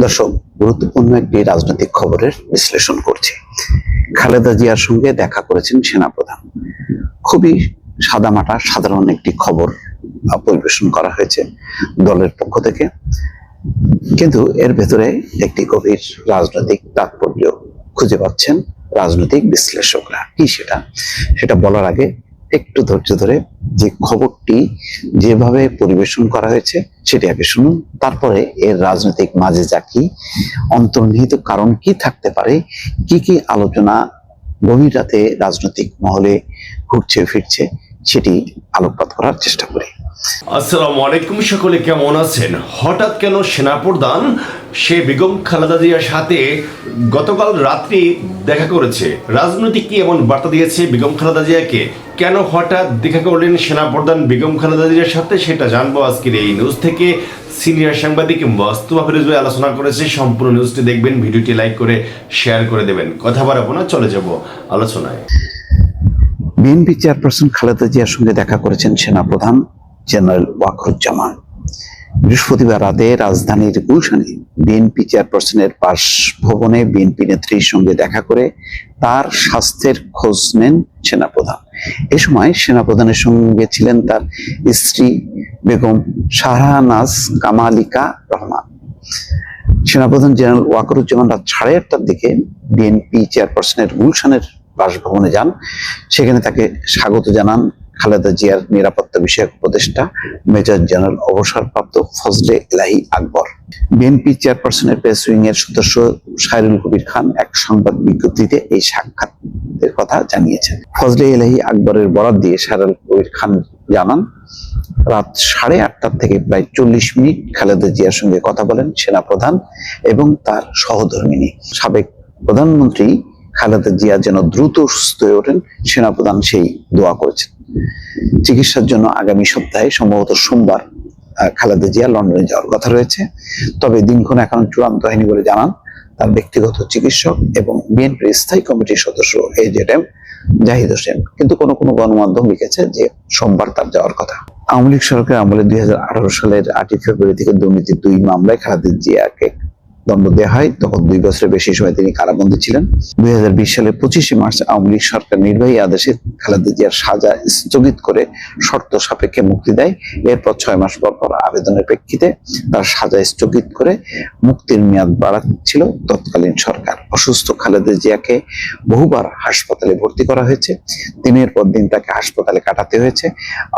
দর্শক, গুরুত্বপূর্ণ একটি রাজনৈতিক খবরের বিশ্লেষণ করছি। খালেদা জিয়ার সঙ্গে দেখা করেছেন সেনাপ্রধান। খুবই সাদামাটা, সাধারণ একটি খবর পরিবেশন করা হয়েছে দলের পক্ষ থেকে। কিন্তু এর ভেতরে একটি গভীর রাজনৈতিক তাৎপর্য খুঁজে পাচ্ছেন রাজনৈতিক বিশ্লেষকরা। কি সেটা? সেটা বলার আগে একটু ধৈর্য ধরে যে খবরটি যেভাবে পরিবেশন করা হয়েছে, সেটি আগে শুনুন। তারপরে এর রাজনৈতিক মাঝে যা কি, অন্তর্নিহিত কারণ কি থাকতে পারে, কি কি আলোচনা গভীর রাতে রাজনৈতিক মহলে ঘুরছে, ফিরছে, সেটি আলোকপাত করার চেষ্টা করি আসসালামু আলাইকুম, সকলে কেমন আছেন? হঠাৎ কেন সেনাপ্রধান সে বেগম খালেদা জিয়ার সাথে গতকাল রাত্রি দেখা করেছে? রাজনৈতিক কি এমন বার্তা দিয়েছে বেগম খালেদা জিয়াকে? কেন হঠাৎ দেখা করলেন সেনাপ্রধান বেগম খালেদা জিয়ার সাথে? সেটা জানব আজকের এই নিউজ থেকে। সিনিয়র সাংবাদিক বস্তু হাফিজ আলোচনা করেছে। সম্পূর্ণ নিউজটি দেখবেন, ভিডিওটি লাইক করে শেয়ার করে দেবেন। কথা বাড়াবো না, চলে যাব আলোচনায়। বিএনপি চেয়ারপারসন খালেদা জিয়ার সঙ্গে দেখা করেছেন সেনাপ্রধান। জেনারেল ওয়াকরুজ্জামান। বৃহস্পতিবার রাতে রাজধানীর গুলশানে বিএনপি চেয়ারপারসনের বাসভবনে বিএনপি নেত্রীর সঙ্গে দেখা করে তার স্বাস্থ্যের খোঁজ নেন সেনাপ্রধান। এ সময় সেনাপ্রধানের সঙ্গে ছিলেন তার স্ত্রী বেগম শাহনাজ কামালিকা রহমান। সেনাপ্রধান জেনারেল ওয়াকরুজ্জামান রাত সাড়ে আটটার দিকে বিএনপি চেয়ারপারসনের গুলশানের বাসভবনে যান। সেখানে তাকে স্বাগত জানান খালেদা জিয়ার নিরাপত্তা বিষয়ক উপদেষ্টা, মেজর জেনারেল অবসরপ্রাপ্ত ফজলে ইলাহি আকবর। বিএনপি চেয়ারপারসনের প্রেস উইং এর সদস্য সাইরুল কবির খান এক সংবাদ বিজ্ঞপ্তিতে এই সাক্ষাতের কথা জানিয়েছেন। ফজলে ইলাহি আকবরের বরাত দিয়ে সাইরুল কবির খান জানান, রাত সাড়ে আটটার থেকে প্রায় চল্লিশ মিনিট খালেদা জিয়ার সঙ্গে কথা বলেন সেনাপ্রধান এবং তার সহধর্মিনী। সাবেক প্রধানমন্ত্রী খালেদা জিয়া যেন দ্রুত সুস্থ হয়ে ওঠেন, সেনাপ্রধান সেই দোয়া করেছেন। চিকিৎসার জন্য আগামী সপ্তাহে সম্ভবত সোমবার খালেদা জিয়া লন্ডনে যাওয়ার কথা রয়েছে। তবে দিনক্ষণ এখন চূড়ান্ত হয়নি বলে জানান তার ব্যক্তিগত চিকিৎসক এবং বিএনপির স্থায়ী কমিটির সদস্য এজেড জাহিদ হোসেন। কিন্তু কোনো কোনো গণমাধ্যম লিখেছে যে সোমবার তার যাওয়ার কথা। আওয়ামী লীগ সরকার আমলে দুই হাজার আঠারো সালের আটই ফেব্রুয়ারি থেকে দুর্নীতির দুই মামলায় খালেদা জিয়াকে দণ্ড দেওয়া হয়, তখন দুই বছরের বেশি সময় তিনি কারাবন্দী ছিলেন। দুই সালের পঁচিশে মার্চ আওয়ামী লীগ সরকার নির্বাহী আদেশে খালেদা জিয়ার সাজা স্থগিত করে শর্ত সাপেক্ষে মুক্তি দেয়। এরপর ছয় মাস পর পর আবেদনের প্রেক্ষিতে তার সাজা স্থগিত করে মুক্তির মেয়াদ বাড়াচ্ছিল তৎকালীন সরকার। অসুস্থ খালেদা জিয়াকে বহুবার হাসপাতালে ভর্তি করা হয়েছে। দিনের পর দিন তাকে হাসপাতালে কাটাতে হয়েছে।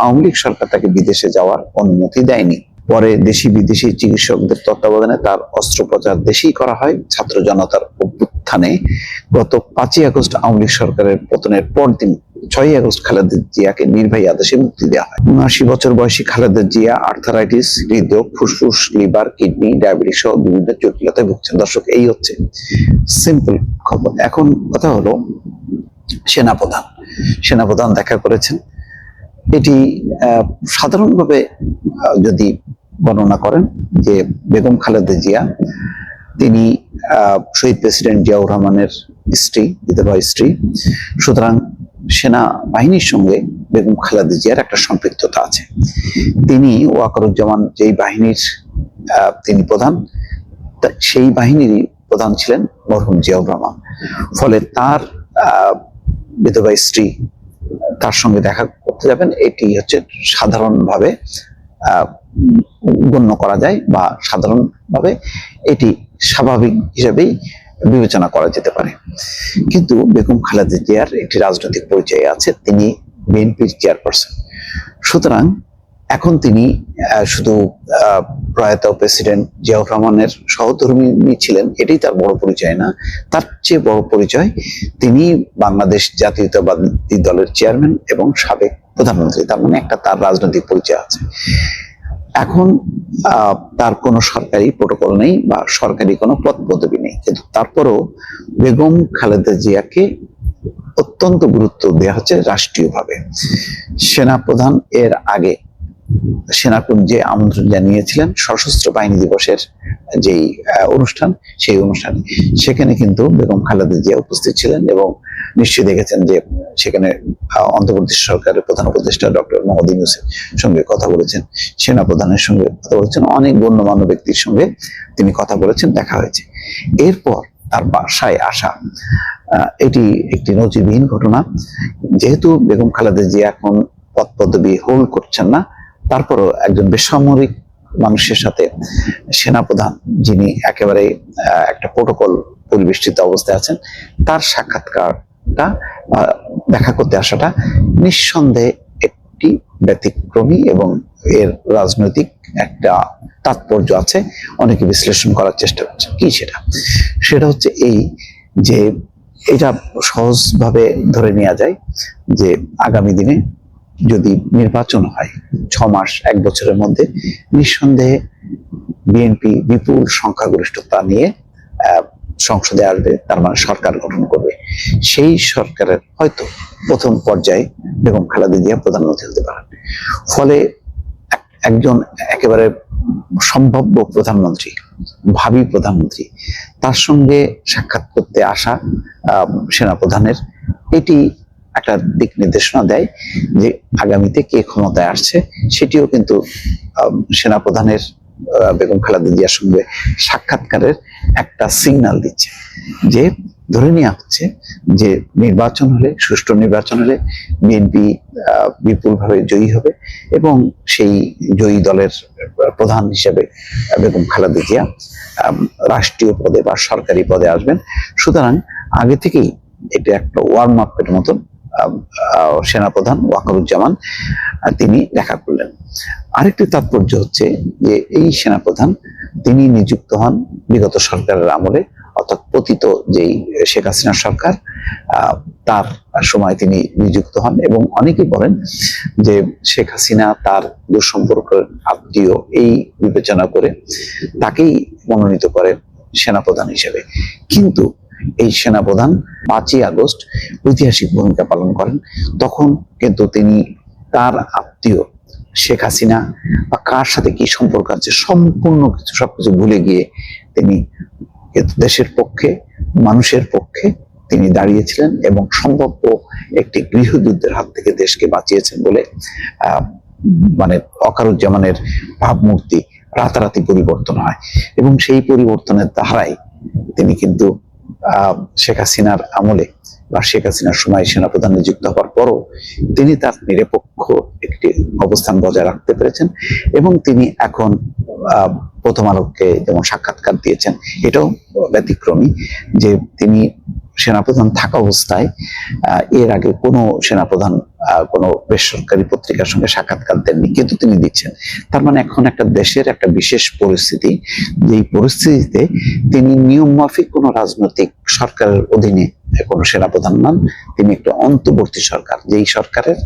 আওয়ামী লীগ সরকার তাকে বিদেশে যাওয়ার অনুমতি দেয়নি। পরে দেশি বিদেশি চিকিৎসকদের তত্ত্বাবধানে তার অস্ত্রোপচার দেশেই করা হয়। ছাত্র জনতার অভ্যুত্থানে গত পাঁচই আগস্ট আওয়ামী লীগ সরকারের পতনের পরদিন ছয়ই আগস্ট খালেদা জিয়াকে নির্বাহী আদেশে মুক্তি দেওয়া হয়। উনআশি বছর বয়সী খালেদা জিয়া আর্থারাইটিস হৃদয় ফুসফুস, লিভার, কিডনি ডায়াবেটিস সহ বিভিন্ন জটিলতায় ভুগছেন। দর্শক, এই হচ্ছে সিম্পল খবর। এখন কথা হলো সেনাপ্রধান। সেনাপ্রধান দেখা করেছেন। এটি সাধারণভাবে যদি বর্ণনা করেন যে বেগম খালেদা জিয়া, তিনি শহীদ প্রেসিডেন্ট জিয়াউর রহমানের স্ত্রী বিধবা স্ত্রী। সুতরাং সেনা বাহিনীর সঙ্গে বেগম খালেদা জিয়ার একটা সম্পৃক্ততা আছে। তিনি ওয়াকারুজ্জামান যেই বাহিনীর তিনি প্রধান সেই বাহিনীরই প্রধান ছিলেন মরহুম জিয়াউর রহমান। ফলে তার বিধবা স্ত্রী তার সঙ্গে দেখা করতে যাবেন। এটি হচ্ছে সাধারণভাবে গণ্য করা যায় বা সাধারণভাবে এটি স্বাভাবিক হিসেবেই বিবেচনা করা যেতে পারে। কিন্তু বেগম খালেদা জিয়ার একটি রাজনৈতিক পরিচয় আছে, তিনি বিএনপির চেয়ারপারসন। সুতরাং এখন তিনি শুধু প্রয়াত প্রেসিডেন্ট জিয়াউর রহমানের সহধর্মিনী ছিলেন এটাই তার বড় পরিচয় না। তার চেয়ে বড় পরিচয় তিনি বাংলাদেশ জাতীয়তাবাদী দলের চেয়ারম্যান এবং সাবেক প্রধানমন্ত্রী, তার মানে একটা তার রাজনৈতিক পরিচয় আছে। এখন তার কোনো সরকারি প্রোটোকল নেই বা সরকারি কোনো পদ পদবি নেই। কিন্তু তারপরও বেগম খালেদা জিয়াকে অত্যন্ত গুরুত্ব দেওয়া হচ্ছে রাষ্ট্রীয়ভাবে। সেনাপ্রধান এর আগে সেনাকুঞ্জে আমন্ত্রণ জানিয়েছিলেন সশস্ত্র বাহিনী দিবসের যেই অনুষ্ঠান, সেই অনুষ্ঠানে। সেখানে কিন্তু বেগম খালেদা জিয়া উপস্থিত ছিলেন এবং নিশ্চয়ই দেখেছেন যে সেখানে অন্তর্বর্তী সরকারের প্রধান উপদেষ্টা ডক্টর মোহাম্মদ ইউনুসের সঙ্গে কথা বলেছেন সেনা প্রধানের সঙ্গে কথা বলেছেন, অনেক গণ্যমান্য ব্যক্তির সঙ্গে তিনি কথা বলেছেন, দেখা হয়েছে। এরপর তার বাসায় আসা এটি একটি নজিরবিহীন ঘটনা। যেহেতু বেগম খালেদা জিয়া এখন পদ পদবি হোল্ড করছেন না, তারপরও একজন বেসামরিক মানুষের সাথে সেনাপ্রধান, যিনি একেবারে একটা প্রোটোকল পরিবেষ্টিত অবস্থায় আছেন, তার সাক্ষাৎকারটা আহ, দেখা করতে আসাটা নিঃসন্দেহে একটি ব্যতিক্রমী এবং এর রাজনৈতিক একটা তাৎপর্য আছে। অনেকে বিশ্লেষণ করার চেষ্টা করছে। কি সেটা? সেটা হচ্ছে এই যে এটা সহজভাবে ধরে নেওয়া যায় যে আগামী দিনে যদি নির্বাচন হয় ছ মাস এক বছরের মধ্যে নিঃসন্দেহে বিএনপি বিপুল সংখ্যাগরিষ্ঠতা নিয়ে সংসদে আসবে, তার মানে সরকার গঠন করবে। সেই সরকারের হয়তো প্রথম পর্যায়ে বেগম খালেদা জিয়া প্রধানমন্ত্রী হতে পারেন। ফলে একজন একেবারে সম্ভাব্য প্রধানমন্ত্রী, ভাবি প্রধানমন্ত্রী, তার সঙ্গে সাক্ষাৎ করতে আসা সেনাপ্রধানের, এটি একটা দিক নির্দেশনা দেয় যে আগামীতে কে ক্ষমতায় আসছে, সেটিও কিন্তু সেনাপ্রধানের বেগম খালেদা জিয়ার সঙ্গে সাক্ষাৎকারের একটা সিগন্যাল দিচ্ছে যে, ধরে নেওয়া হচ্ছে যে নির্বাচন হলে, সুষ্ঠু নির্বাচন হলে বিএনপি বিপুলভাবে জয়ী হবে এবং সেই জয়ী দলের প্রধান হিসেবে বেগম খালেদা জিয়া রাষ্ট্রীয় পদে বা সরকারি পদে আসবেন। সুতরাং আগে থেকেই এটা একটা ওয়ার্ম আপের মতন সেনাপ্রধান ওয়াকারুজ্জামান তিনি দেখা করলেন। আরেকটি তাৎপর্য হচ্ছে যে এই সেনাপ্রধান তিনি নিযুক্ত হন বিগত সরকারের আমলে, অর্থাৎ পতিত যেই শেখ হাসিনা সরকার তার সময় তিনি নিযুক্ত হন এবং অনেকেই বলেন যে শেখ হাসিনা তার দুঃসম্পর্কের আত্মীয় এই বিবেচনা করে তাকেই মনোনীত করে সেনাপ্রধান হিসেবে। কিন্তু এই সেনাপ্রধান পাঁচই আগস্ট ঐতিহাসিক ভূমিকা পালন করেন। তখন কিন্তু তিনি তার আত্মীয় শেখ হাসিনা বা কার সাথে কি সম্পর্ক আছে, সম্পূর্ণ কিছু সবকিছু ভুলে গিয়ে তিনি দেশের পক্ষে, মানুষের পক্ষে তিনি দাঁড়িয়েছিলেন এবং সম্ভাব্য একটি গৃহযুদ্ধের হাত থেকে দেশকে বাঁচিয়েছেন বলে মানে অকারুজ্জামানের ভাবমূর্তি রাতারাতি পরিবর্তন হয়। এবং সেই পরিবর্তনের ধারায় তিনি কিন্তু শেখ হাসিনার আমলে বা শেখ হাসিনার সময় সেনাপ্রধান নিযুক্ত হওয়ার পরও তিনি তার নিরপেক্ষ একটি অবস্থান বজায় রাখতে পেরেছেন এবং তিনি এখন প্রথম আলোকে যেমন সাক্ষাৎকার দিয়েছেন, এটাও ব্যতিক্রমী যে তিনি সেনাপ্রধান থাকা অবস্থায় এর আগে কোনো সেনাপ্রধান কোনো বেসরকারি পত্রিকার সঙ্গে সাক্ষাৎকার দেননি, কিন্তু তিনি দিচ্ছেন। তার মানে এখন একটা দেশের একটা বিশেষ পরিস্থিতি, যেই পরিস্থিতিতে তিনি নিয়ম মাফিক কোনো রাজনৈতিক সরকারের অধীনে কোনো সেনাপ্রধান নন, তিনি একটা অন্তর্বর্তী সরকার, যেই সরকারের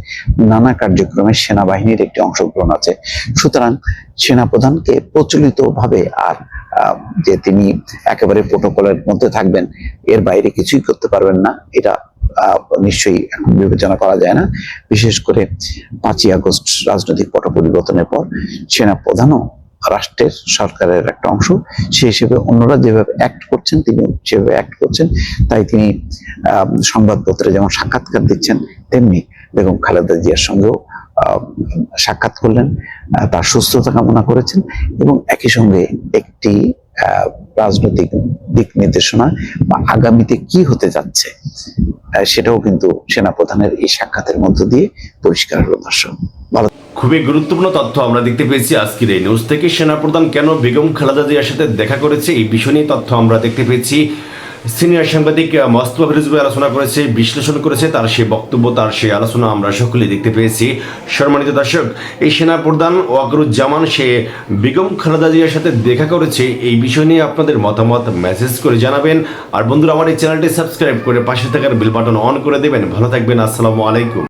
নানা কার্যক্রমে সেনাবাহিনীর একটি অংশগ্রহণ আছে। সুতরাং সেনাপ্রধানকে প্রচলিত ভাবে আর যে তিনি একেবারে প্রোটোকলের মধ্যে থাকবেন, এর বাইরে কিছুই করতে পারবেন না, এটা নিশ্চয়ই এখন বিবেচনা করা যায় না। বিশেষ করে পাঁচই আগস্ট রাজনৈতিক পট পরিবর্তনের পর সেনা প্রধানও রাষ্ট্রের সরকারের একটা অংশ সে হিসেবে অন্যরা যেভাবে অ্যাক্ট করছেন, তিনি সেভাবে অ্যাক্ট করছেন, তাই তিনি সংবাদপত্রে যেমন সাক্ষাৎকার দিচ্ছেন, তেমনি বেগম খালেদা জিয়ার সঙ্গেও সাক্ষাৎ করলেন তার সুস্থতা কামনা করেছেন এবং একই সঙ্গে একটি রাজনৈতিক দিক নির্দেশনা বা আগামীতে কি হতে যাচ্ছে সেটাও কিন্তু সেনাপ্রধানের এই সাক্ষাতের মধ্য দিয়ে পরিষ্কার হলো দর্শক। খুবই গুরুত্বপূর্ণ তথ্য আমরা দেখতে পেয়েছি আজকের এই নিউজ থেকে। সেনাপ্রধান কেন বেগম খালেদা জিয়ার সাথে দেখা করেছে? এই বিষয় নিয়ে তথ্য আমরা দেখতে পেয়েছি। সিনিয়র সাংবাদিক মোস্তফা ফিরোজ ভাই আলোচনা করেছে, বিশ্লেষণ করেছে, তার সেই বক্তব্য, তার সেই আলোচনা আমরা সকলেই দেখতে পেয়েছি। সম্মানিত দর্শক, এই সেনাপ্রধান ওয়াকরুজ্জামান, সে বেগম খালেদা জিয়ার সাথে দেখা করেছে। এই বিষয় নিয়ে আপনাদের মতামত মেসেজ করে জানাবেন। আর বন্ধুরা, আমার এই চ্যানেলটি সাবস্ক্রাইব করে পাশে থাকার বেল বাটন অন করে দেবেন। ভালো থাকবেন, আসসালামু আলাইকুম।